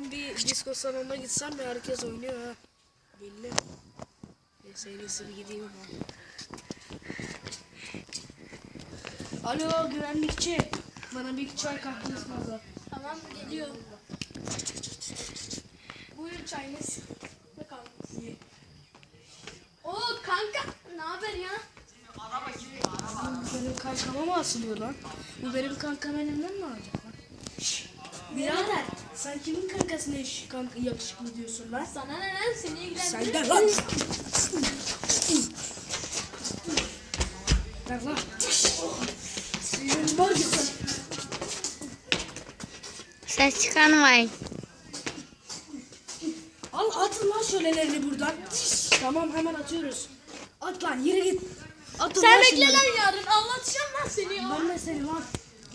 ben bir disco salonuna gitsem de herkes oynuyor ha. Belli. Neyse en iyisi bir gideyim ama. Alo güvenlikçi. Bana bir çay kahve ısmarla. Tamam geliyorum. Buyur çayınız. Bakalım. Oo kanka ne haber ya? Bu benim kankama mı asılıyor lan? Bu benim kankam elimden mi alacak lan? Birader sen kimin kankasına kanka yakışıklı diyorsun lan? Sana ne lan seni ilgilendirir. Sen de lan. Ver lan. Senin var ya sen. Ses çıkarmayın. Al atın lan şölelerini buradan. Tamam hemen atıyoruz. At lan yürü git. Atın Sen lan bekle lan yarın anlatacağım lan seni ya. Ben de seni lan.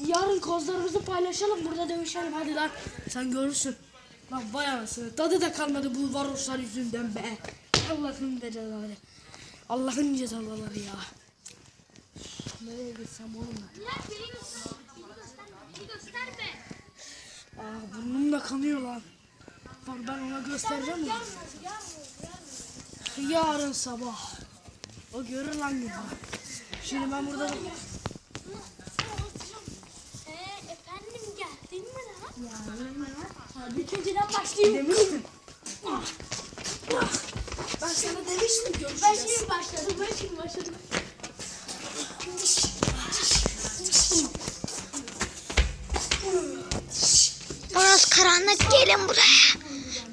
Yarın kozlarımızı paylaşalım burada dövüşelim hadi lan. Sen görürsün. Lan vay anasını. Tadı da kalmadı bu varoşlar yüzünden be. Allah'ın cezaları. Allah'ın cezaları ya. Nereye gitsem oğlum ben? Ya. Aa burnum da kanıyor lan. Bak ben ona göstereceğim mi? Yarın sabah. O görür lan gibi. Şimdi ben burada önceden başlayayım. demiştim. Ah. Ah. Ben sana demiştim Ben görüşeceğiz. şimdi başladım. Ben şimdi başladım. Burası karanlık gelin buraya.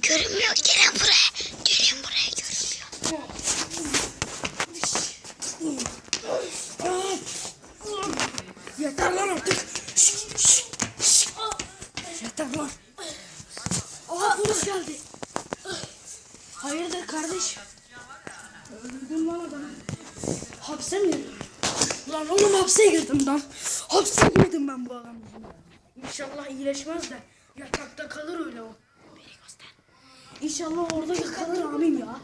Görünmüyor gelin buraya. Gelin buraya görünmüyor. Yeter lan artık. Lan. Aha polis geldi. Hayırdır kardeş? Öldürdün lan adamı. Hapse mi girdin? Lan oğlum hapse girdim lan. Hapse girdim ben bu adam yüzünden. İnşallah iyileşmez de yatakta kalır öyle o. İnşallah orada kalır amin ya.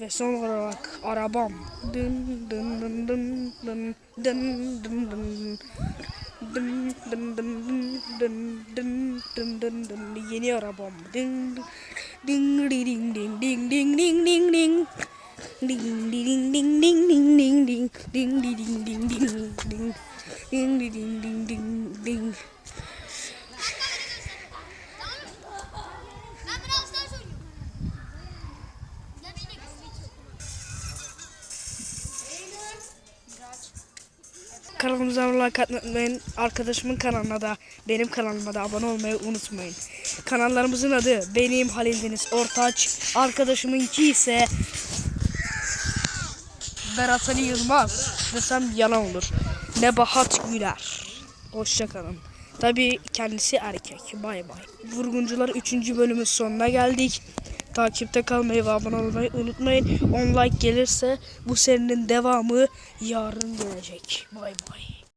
Ve son olarak arabam. Dın dın dın dın dın dın dın dın. Dın dın dın dın dın dın dın dın dın. Yeni arabam. Dın ding ding ding ding ding ding ding ding. Ding ding ding ding ding ding ding ding ding ding ding ding ding ding ding ding ding Kanalımıza like atmayı unutmayın. Arkadaşımın kanalına da benim kanalıma da abone olmayı unutmayın. Kanallarımızın adı benim Halil Deniz Ortaç. Arkadaşımınki ise Berat Ali Yılmaz desem yalan olur. Nebahat Güler. Hoşçakalın. Tabi kendisi erkek. Bay bay. Vurguncular 3. bölümün sonuna geldik. Takipte kalmayı ve abone olmayı unutmayın. 10 like gelirse bu serinin devamı yarın gelecek. Bay bay.